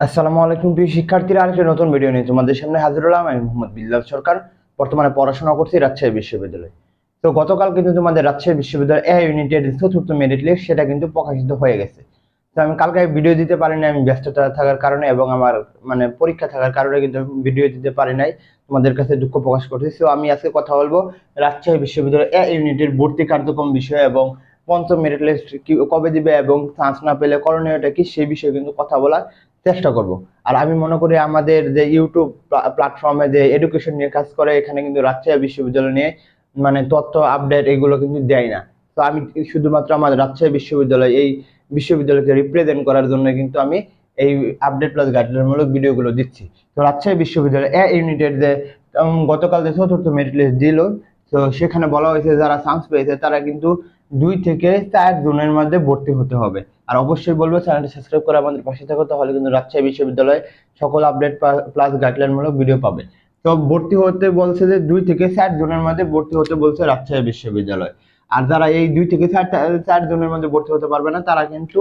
আসসালামু আলাইকুম প্রিয় শিক্ষার্থীরা, আরেকটি নতুন ভিডিও নিয়ে তোমাদের সামনে হাজির হলাম। আমি মোহাম্মদ বিল্লাল সরকার, বর্তমানে পড়াশোনা করছি রাজশাহী বিশ্ববিদ্যালয়ে। তো গতকাল কিন্তু তোমাদের রাজশাহী বিশ্ববিদ্যালয় এ ইউনিটের চতুর্থ মেরিট লিস্ট সেটা কিন্তু প্রকাশিত হয়ে গেছে। তো আমি কালকে ভিডিও দিতে পারি নাই আমি ব্যস্ততা থাকার কারণে এবং আমার মানে পরীক্ষা থাকার কারণে কিন্তু ভিডিও দিতে পারি নাই। তোমাদের কাছে দুঃখ প্রকাশ করছি তো আমি আজকে কথা বলব রাজশাহী বিশ্ববিদ্যালয় এ ইউনিটের ভর্তি কার্যক্রম বিষয়ে এবং পঞ্চম মেরিট লিস্ট কবে দিবে এবং চান্স না পেলে করণীয়টা কি সেই বিষয়ে কিন্তু কথা বলার চেষ্টা করব। আর আমি মনে করি আমাদের যে ইউটিউব প্ল্যাটফর্মে যে এডুকেশন নিয়ে কাজ করে, এখানে কিন্তু রাজশাহী বিশ্ববিদ্যালয় নিয়ে মানে তথ্য আপডেট এগুলো কিন্তু দেয় না। তো আমি শুধুমাত্র আমাদের রাজশাহী বিশ্ববিদ্যালয়, এই বিশ্ববিদ্যালয়কে রিপ্রেজেন্ট করার জন্য কিন্তু আমি এই আপডেট প্লাস গাইডলাইনমূলক ভিডিওগুলো দিচ্ছি। তো রাজশাহী বিশ্ববিদ্যালয় এ ইউনিটের যে গতকাল যে চতুর্থ মেরিট লিস্ট দিল, তো সেখানে বলা হয়েছে যারা চান্স পেয়েছে, তারা কিন্তু দুই থেকে চার জনের মধ্যে ভর্তি হতে হবে। আর অবশ্যই বলব চ্যানেলটি সাবস্ক্রাইব করে আমাদের পাশে থাকো, তাহলে কিন্তু রাজশাহী বিশ্ববিদ্যালয়ে সকল আপডেট প্লাস গাইডলাইনমূলক ভিডিও পাবে। তো ভর্তি হতে বলছে যে দুই থেকে চার জনের মধ্যে ভর্তি হতে বলছে রাজশাহী বিশ্ববিদ্যালয়। আর যারা এই দুই থেকে চার চার জনের মধ্যে ভর্তি হতে পারবে না, তারা কিন্তু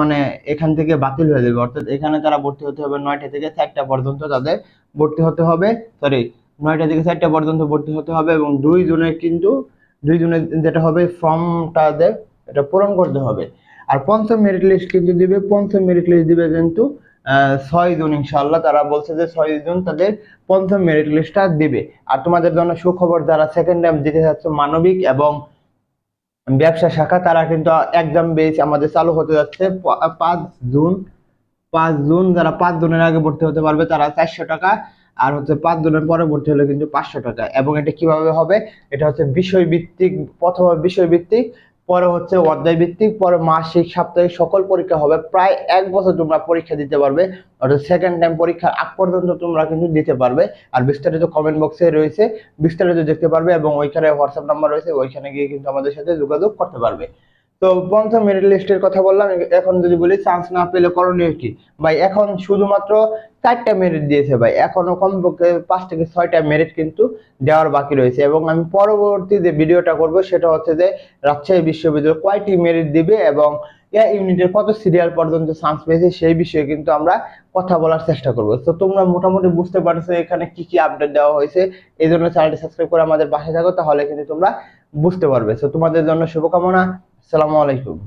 মানে এখান থেকে বাতিল হয়ে যাবে। অর্থাৎ এখানে তারা ভর্তি হতে হবে নয়টা থেকে চারটা পর্যন্ত তাদের ভর্তি হতে হবে। সরি নয়টা থেকে চারটা পর্যন্ত ভর্তি হতে হবে এবং দুই জনের কিন্তু দুই জনের যেটা হবে ফর্মটা দেয় এটা পূরণ করতে হবে। আর পঞ্চম মেরিট লিস্ট কিন্তু দিবে, পঞ্চম মেরিট লিস্ট দিবে কিন্তু ছয় জন ইনশাল্লাহ তারা বলছে যে ছয় জন তাদের পঞ্চম মেরিট লিস্টটা দিবে। আর তোমাদের জন্য সুখবর, যারা সেকেন্ড টাইম দিতে যাচ্ছে মানবিক এবং ব্যবসা শাখা, তারা কিন্তু একদম বেস আমাদের চালু হতে যাচ্ছে পাঁচ জুন। পাঁচ জুন, যারা পাঁচ জনের আগে ভর্তি হতে পারবে, তারা চারশো টাকা আর হচ্ছে পাঁচ জনের পরবর্তী হলো কিন্তু পাঁচশো টাকা। এবং এটা কীভাবে হবে? এটা হচ্ছে বিষয় ভিত্তিক প্রথমে বিষয় ভিত্তিক পরে হচ্ছে অধ্যায় ভিত্তিক পরে মাসিক, সাপ্তাহিক, সকল পরীক্ষা হবে। প্রায় এক বছর তোমরা পরীক্ষা দিতে পারবে। অর্থাৎ সেকেন্ড টাইম পরীক্ষার আগ পর্যন্ত তোমরা কিন্তু দিতে পারবে। আর বিস্তারিত কমেন্ট বক্সে রয়েছে, বিস্তারিত দেখতে পারবে এবং ওইখানে হোয়াটসঅ্যাপ নাম্বার রয়েছে, ওইখানে গিয়ে কিন্তু আমাদের সাথে যোগাযোগ করতে পারবে। তো পঞ্চম মেরিট লিস্টের কথা বললাম, এখন যদি বলি চান্স না পেলে করণীয় কি? ভাই, এখন শুধুমাত্র চারটা মেরিট দিয়েছে ভাই, এখনও কমপক্ষে পাঁচ থেকে ছয়টা মেরিট কিন্তু দেওয়ার বাকি রয়েছে এবং আমি পরবর্তী যে ভিডিওটা করব সেটা হচ্ছে যে রাজশাহী বিশ্ববিদ্যালয় কয়টি মেরিট দিবে এবং এ ইউনিটের কত সিরিয়াল পর্যন্ত চান্স পেয়েছে সেই বিষয়ে কিন্তু আমরা কথা বলার চেষ্টা করব। তো তোমরা মোটামুটি বুঝতে পারছ এখানে কি কি আপডেট দেওয়া হয়েছে, এই জন্য চ্যানেলটি সাবস্ক্রাইব করে আমাদের পাশে থাকো, তাহলে কিন্তু তোমরা বুঝতে পারবে। তো তোমাদের জন্য শুভকামনা আসসালামু আলাইকুম।